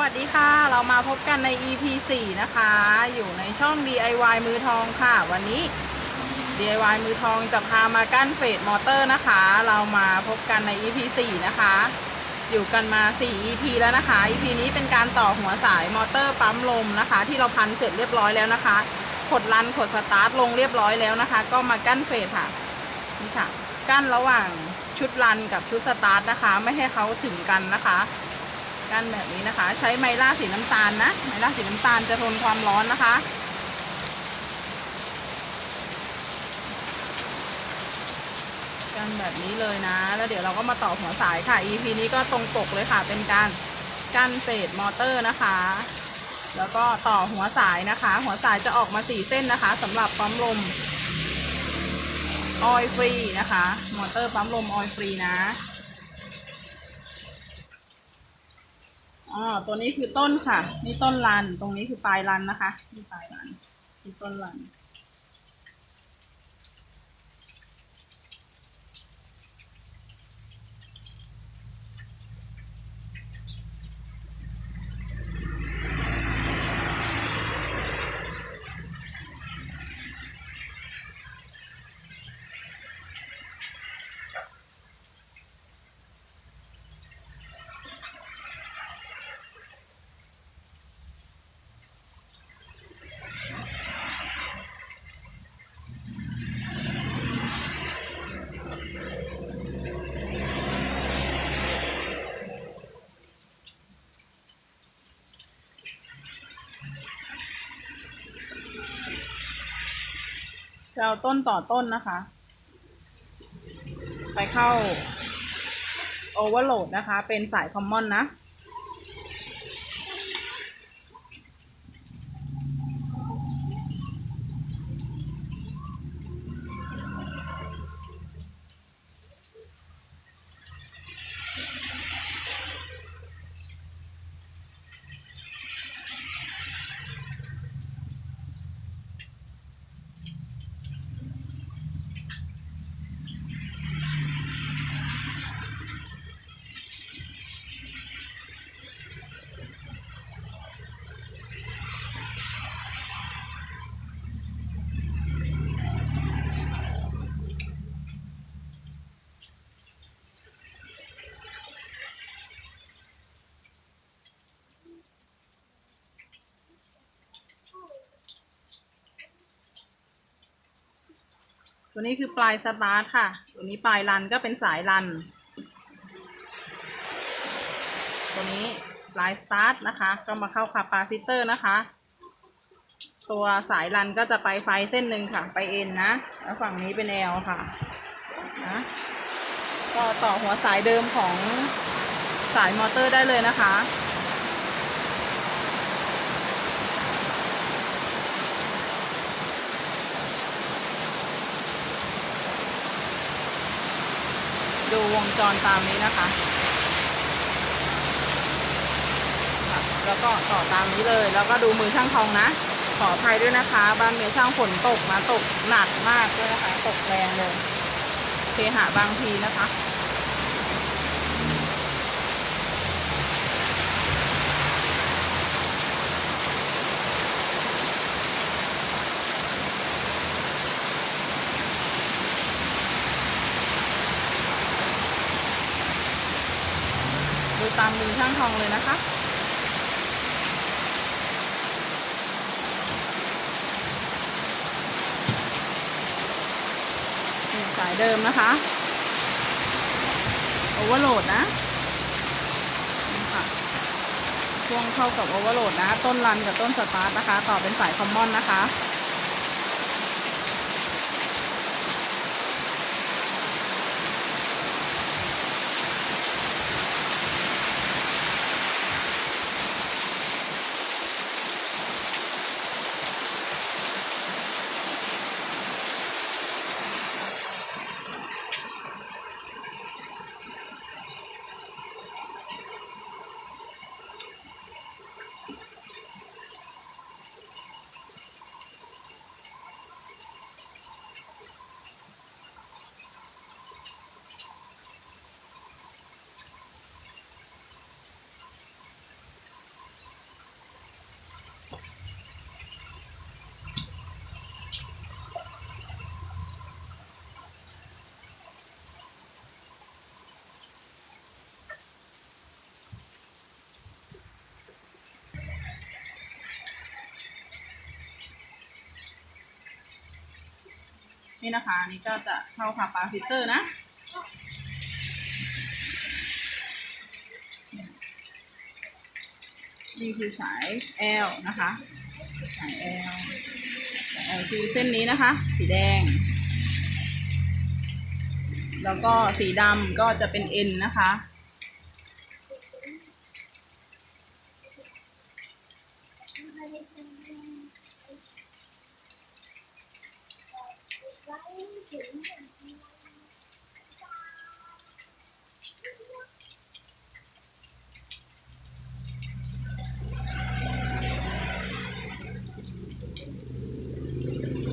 วัสดีค่ะ เรามาพบกันใน EP 4 นะคะ อยู่ในช่อง DIY มือทองค่ะ วันนี้ DIY มือทองจะพามากั้นเฟดมอเตอร์นะคะ เรามาพบกันใน EP 4 นะคะ อยู่กันมา 4 EP แล้วนะคะ EP นี้เป็นการต่อหัวสายมอเตอร์ปั๊มลมนะคะ ที่เราพันเสร็จเรียบร้อยแล้วนะคะกดรันกดสตาร์ทลงเรียบร้อยแล้วนะคะ ก็มากั้นเฟดค่ะนี่ค่ะ กั้นระหว่างชุดรันกับชุดสตาร์ทนะคะ ไม่ให้เขาถึงกันนะคะ กั้นแบบนี้นะคะ ใช้ไมล่าสีน้ำตาลนะ ไมล่าสีน้ำตาลจะทนความร้อนนะคะ กันแบบนี้เลยนะ แล้วเดี๋ยวเราก็มาต่อหัวสายค่ะ EP นี้ก็ตรงปกเลยค่ะ เป็นการกั้นเศษมอเตอร์นะคะ แล้วก็ต่อหัวสายนะคะ หัวสายจะออกมาสี่เส้นนะคะสำหรับปั๊มลมออยฟรีนะคะ มอเตอร์ปั๊มลมออยฟรีนะ อ๋อตัวนี้คือต้นค่ะ นี่ต้นรัน ตรงนี้คือปลายรันนะคะนี่ปลายรันนี่ต้นรัน จะเอาต้นต่อต้นนะคะ ไปเข้าโอเวอร์โหลดนะคะ เป็นสายคอมมอนนะ ตัวนี้คือปลายสตาร์ทค่ะ ตัวนี้ปลายรันก็เป็นสายรัน ตัวนี้ปลายสตาร์ทนะคะ ก็มาเข้าคาปาซิเตอร์นะคะ ตัวสายรันก็จะไปไฟเส้นหนึ่งค่ะ ไปเอ็นนะ แล้วฝั่งนี้เป็นแอลค่ะนะก็ต่อหัวสายเดิมของสายมอเตอร์ได้เลยนะคะ ดูวงจรตามนี้นะคะแล้วก็ต่อตามนี้เลย แล้วก็ดูมือช่างทองนะ ขออภัยด้วยนะคะ บ้านเมช่างฝนตกมาตกหนักมากด้วยนะคะ ตกแรงเลยเคหะบางทีนะคะ ดูตามมื องทองเลยนะคะ สายเดิมนะคะโอเวอร์โหลดนะนี่ค่ะช่วงเข้ากับโอเวอร์โหลดนะ ต้นรันกับต้นสตาร์ทนะคะ ต่อเป็นสายคอมมอนนะคะ นี่นะคะนี่ก็จะเข้าคาปาฟิลเตอร์นะนี่คือสาย L นะคะ สาย L สาย L คือเส้นนี้นะคะ สีแดง แล้วก็สีดำก็จะเป็น N นะคะ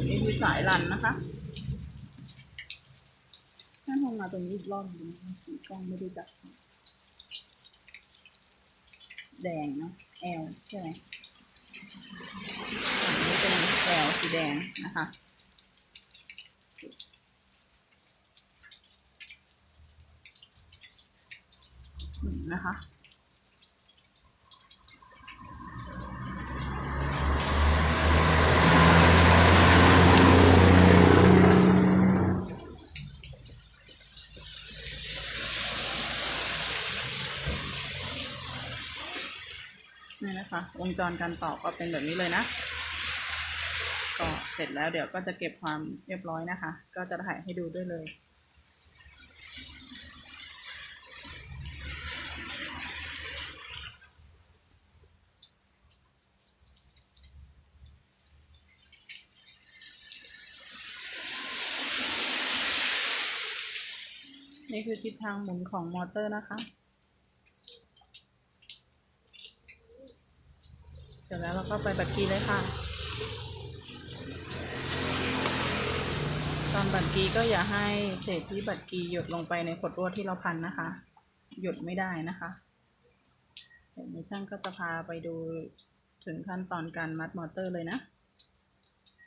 นี่คือสายรันนะคะ ท่าลงมาตรงนี้อีกรอบนึงสีกล้องไม่ได้จับ แดงเนาะ L ใช่ไหมนี่เป็น L สีแดงนะคะนะคะ วงจรการต่อก็เป็นแบบนี้เลยนะ ก็เสร็จแล้วเดี๋ยวก็จะเก็บความเรียบร้อยนะคะ ก็จะถ่ายให้ดูด้วยเลยนี่คือทิศทางหมุนของมอเตอร์นะคะ เสร็จแล้วเราก็ไปบัดกีเลยค่ะ ตอนบัดกีก็อย่าให้เศษที่บัดกีหยดลงไปในขดลวดที่เราพันนะคะ หยดไม่ได้นะคะเดี๋ยวนี้ช่างก็จะพาไปดูถึงขั้นตอนการมัดมอเตอร์เลยนะ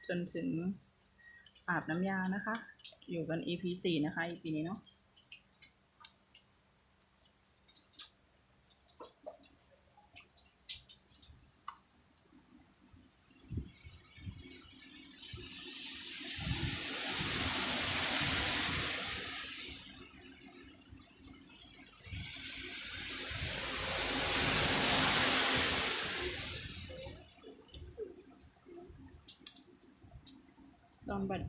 จนถึงอาบน้ำยานะคะ อยู่กัน EP สี่นะคะ EP นี้เนาะ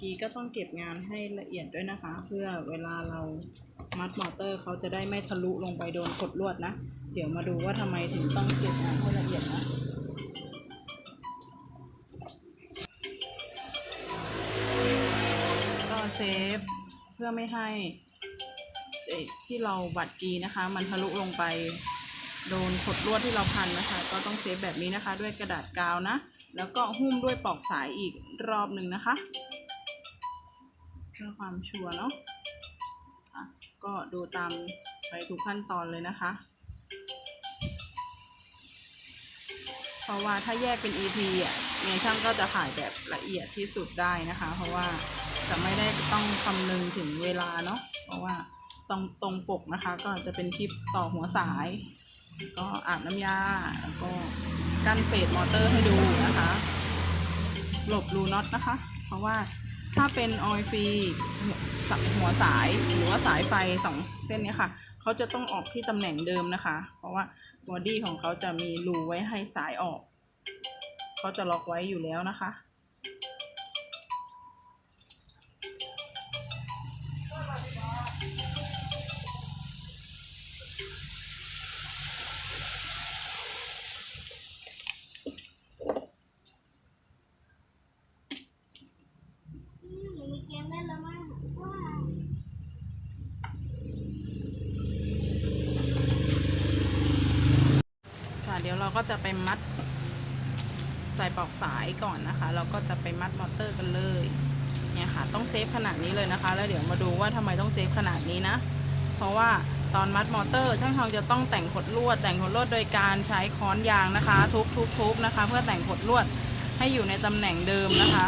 ตอนบัดกีก็ต้องเก็บงานให้ละเอียดด้วยนะคะ เพื่อเวลาเรามัดมอเตอร์เขาจะได้ไม่ทะลุลงไปโดนกดลวดนะ เดี๋ยวมาดูว่าทำไมถึงต้องเก็บงานให้ละเอียดนะก็เซฟเพื่อไม่ให้ที่เราบัดกีนะคะ มันทะลุลงไปโดนขดลวดที่เราพันนะคะ ก็ต้องเซฟแบบนี้นะคะ ด้วยกระดาษกาวนะ แล้วก็หุ้มด้วยปลอกสายอีกรอบหนึ่งนะคะ พื่อความชัวร์เนาะะก็ดูตามไปทุกขั้นตอนเลยนะคะ เพราะว่าถ้าแยกเป็น EP อะเนี่ยช่างก็จะถ่ายแบบละเอียดที่สุดได้นะคะ เพราะว่าจะไม่ได้ต้องคำนึงถึงเวลาเนาะเพราะว่าตรงตรงปกนะคะ ก็จะเป็นคลิปต่อหัวสาย ก็อาบน้ำยา แล้วก็กั้นเฟดมอเตอร์ให้ดูนะคะ หลบรูน็อตนะคะ เพราะว่า ถ้าเป็นออยฟรีหัวสายหรือว่าสายไฟสองเส้นนี้ค่ะ เขาจะต้องออกที่ตำแหน่งเดิมนะคะ เพราะว่าบอดี้ของเขาจะมีรูไว้ให้สายออก เขาจะล็อกไว้อยู่แล้วนะคะ ก็จะไปมัดใส่ปลอกสายก่อนนะคะ เราก็จะไปมัดมอเตอร์กันเลยเนี่ยค่ะ ต้องเซฟขนาดนี้เลยนะคะ แล้วเดี๋ยวมาดูว่าทำไมต้องเซฟขนาดนี้นะ เพราะว่าตอนมัดมอเตอร์ ช่างทองจะต้องแต่งขดลวด แต่งขดลวดโดยการใช้ค้อนยางนะคะ ทุบทุบทุบนะคะ เพื่อแต่งขดลวดให้อยู่ในตำแหน่งเดิมนะคะ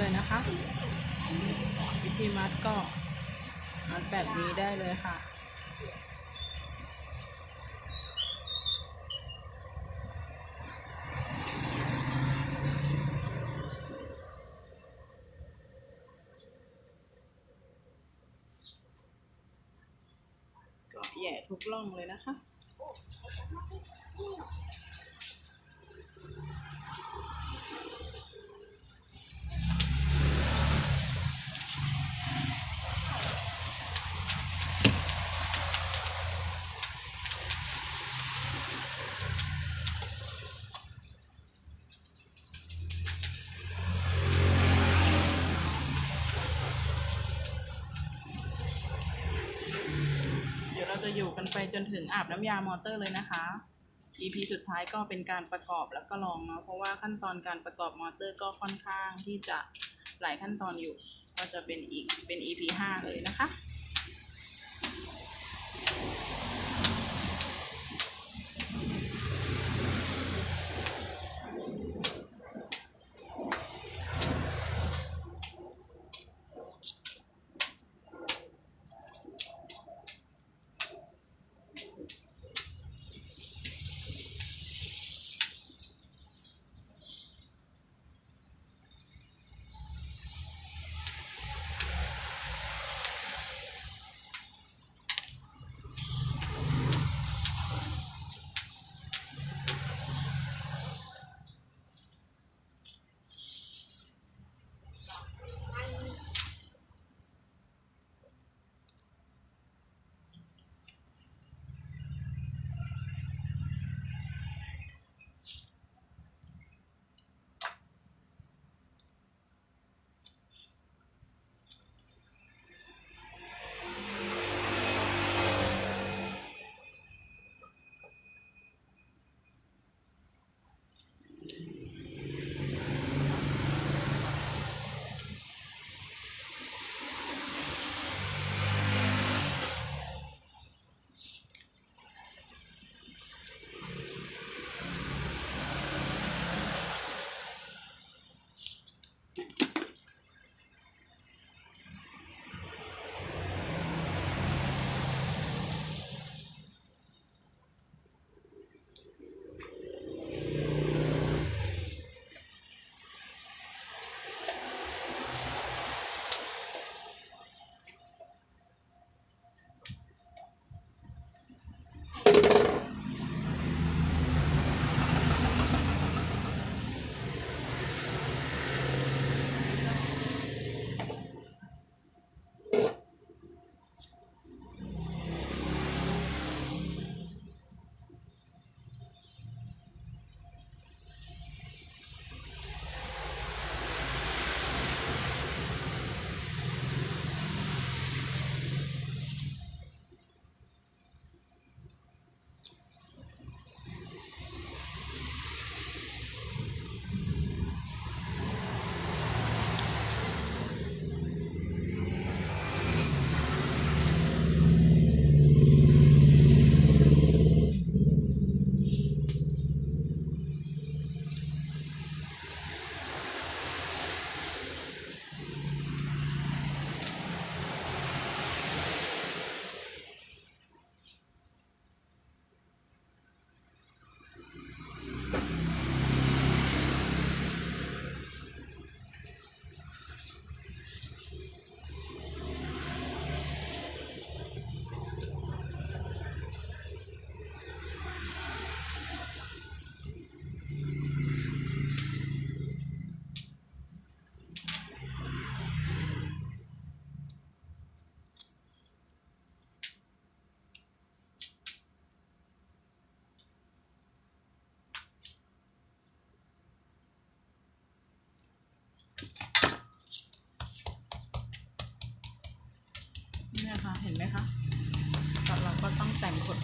เลยนะคะ วิธีมัดก็มัดแบบนี้ได้เลยค่ะ ก็แย่ทุกร่องเลยนะคะ เดี๋ยวเราจะอยู่กันไปจนถึง อาบน้ำยามอเตอร์เลยนะคะ EP สุดท้ายก็เป็นการประกอบแล้วก็ลองเนาะเพราะว่าขั้นตอนการประกอบมอเตอร์ก็ค่อนข้างที่จะหลายขั้นตอนอยู่ ก็จะเป็นอีกเป็น EP 5 เลยนะคะ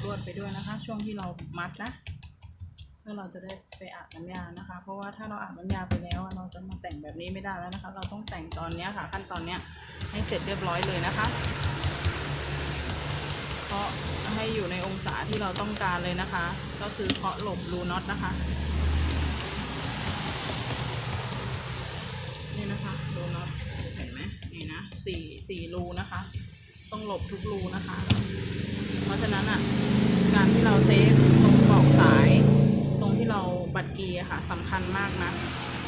วดไปด้วยนะคะ ช่วงที่เรามัดนะเพื่อเราจะได้ไปอาบน้ำยานะคะ เพราะว่าถ้าเราอาบน้ำยาไปแล้วเราจะมาแต่งแบบนี้ไม่ได้แล้วนะคะ เราต้องแต่งตอนนี้ค่ะ ขั้นตอนนี้ให้เสร็จเรียบร้อยเลยนะคะเคาะให้อยู่ในองศาที่เราต้องการเลยนะคะ ก็คือเคาะหลบรูน็อตนะคะนี่นะคะรูน็อตเห็นไหมนี่นะสี่สี่รูนะคะ ต้องหลบทุกรูนะคะ เพราะฉะนั้นอะการที่เราเซฟตรงปลอกสาย ตรงที่เราบัดกีอะค่ะสำคัญมากนะ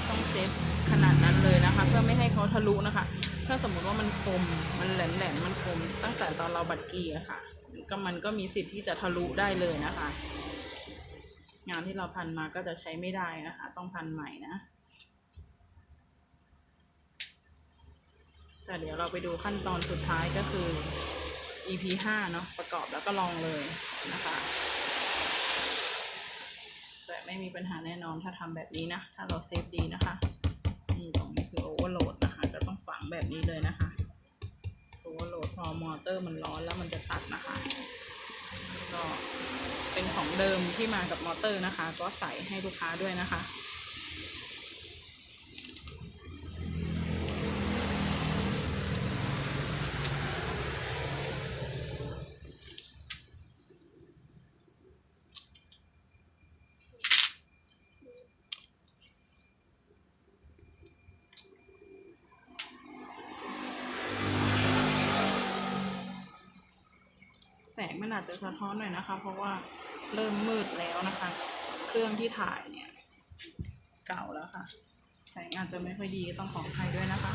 ต้องเซฟขนาดนั้นเลยนะคะ เพื่อไม่ให้เขาทะลุนะคะ ถ้าสมมุติว่ามันคมมันแหลมแหลมมันคม ตั้งแต่ตอนเราบัดกีอะค่ะก็มันก็มีสิทธิ์ที่จะทะลุได้เลยนะคะ งานที่เราพันมาก็จะใช้ไม่ได้นะคะ ต้องพันใหม่นะ แต่เดี๋ยวเราไปดูขั้นตอนสุดท้ายก็คือ EP ห้าเนาะประกอบแล้วก็ลองเลยนะคะ แต่ไม่มีปัญหาแน่นอนถ้าทำแบบนี้นะ ถ้าเราเซฟดีนะคะนี่ตรงนี้คือโอเวอร์โหลดนะคะจะต้องฝังแบบนี้เลยนะคะโอเวอร์โหลดพอมอเตอร์มันร้อนแล้วมันจะตัดนะคะก็เป็นของเดิมที่มากับมอเตอร์นะคะ ก็ใส่ให้ลูกค้าด้วยนะคะ แสงมัน อาจจะสะท้อนหน่อยนะคะ เพราะว่าเริ่มมืดแล้วนะคะ เครื่องที่ถ่ายเนี่ย เก่าแล้วค่ะ แสงอาจจะไม่ค่อยดีต้องขออภัยด้วยนะคะ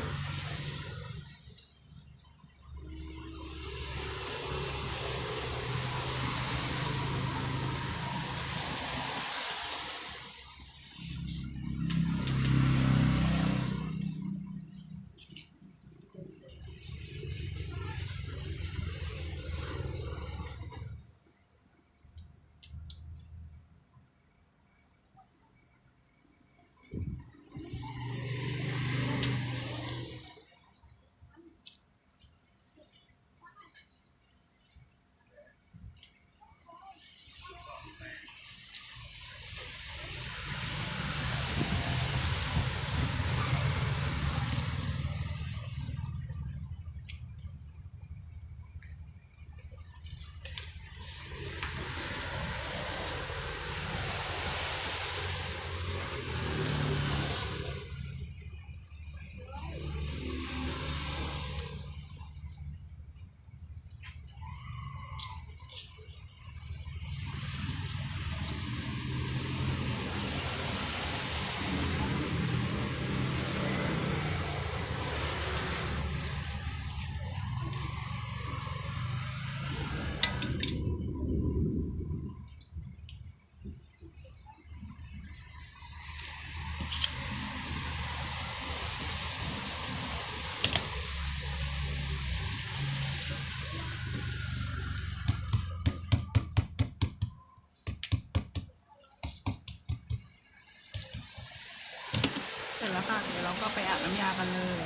ก็ไปอาบน้ำยากันเลย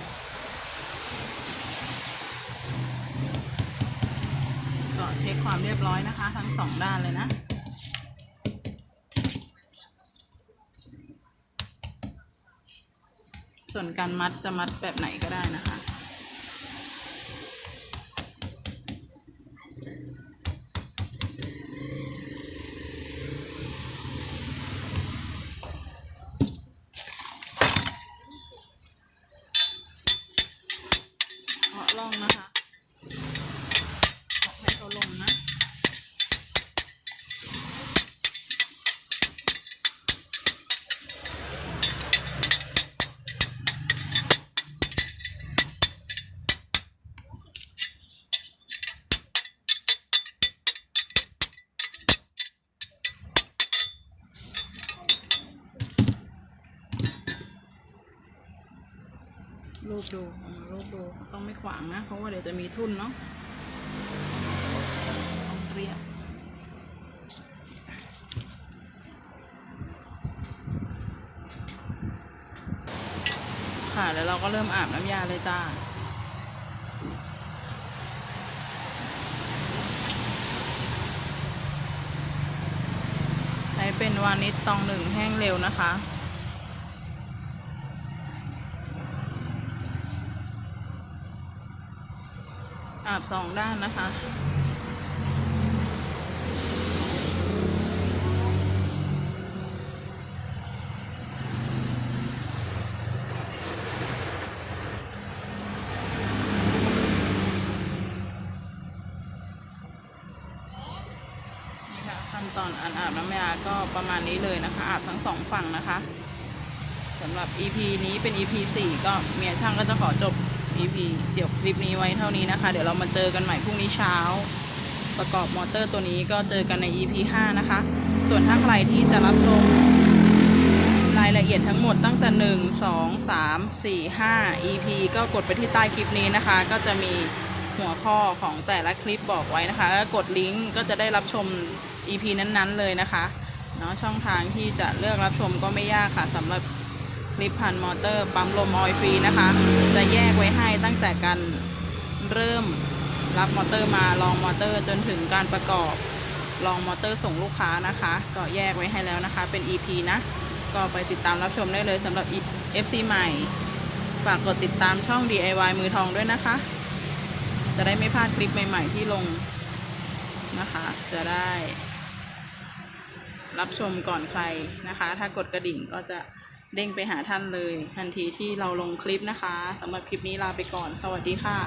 ก็เช็คความเรียบร้อยนะคะ ทั้งสองด้านเลยนะส่วนการมัดจะมัดแบบไหนก็ได้นะคะ เคาะล่องนะคะเคาะให้เขาลงนะ รูปดูเอามารูปดูต้องไม่ขวางนะ เพราะว่าเดี๋ยวจะมีทุ่นเนาะต้องเรียบค่ะแล้วเราก็เริ่มอาบน้ำยาเลยจ้าใช้เป็นวานิชตองหนึ่งแห้งเร็วนะคะ สองด้านนะคะ นี่ค่ะขั้นตอนอันอาบน้ำยาก็ประมาณนี้เลยนะคะ อาบทั้งสองฝั่งนะคะสำหรับ EP นี้เป็น EP 4 ก็เมียช่างก็จะขอจบ EP เกี่ยวคลิปนี้ไว้เท่านี้นะคะ เดี๋ยวเรามาเจอกันใหม่พรุ่งนี้เช้า ประกอบมอเตอร์ตัวนี้ก็เจอกันใน EP 5 นะคะ ส่วนถ้าใครที่จะรับชมรายละเอียดทั้งหมดตั้งแต่ 1 2 3 4 5 EP ก็กดไปที่ใต้คลิปนี้นะคะ ก็จะมีหัวข้อของแต่ละคลิปบอกไว้นะคะแล้วกดลิงก์ก็จะได้รับชม EP นั้นๆเลยนะคะเนาะช่องทางที่จะเลือกรับชมก็ไม่ยากค่ะสำหรับ ลิปพันมอเตอร์ปั๊มลมออยฟรีนะคะ จะแยกไว้ให้ตั้งแต่การเริ่มรับมอเตอร์มาลองมอเตอร์จนถึงการประกอบลองมอเตอร์ส่งลูกค้านะคะ ก็แยกไว้ให้แล้วนะคะ เป็น EP นะ ก็ไปติดตามรับชมได้เลยสำหรับ FC ใหม่ ฝากกดติดตามช่อง DIY มือทองด้วยนะคะ จะได้ไม่พลาดคลิปใหม่ ๆ ที่ลงนะคะ จะได้ รับชมก่อนใครนะคะ ถ้ากดกระดิ่งก็จะ เด้งไปหาท่านเลย ทันทีที่เราลงคลิปนะคะสำหรับคลิปนี้ลาไปก่อน สวัสดีค่ะ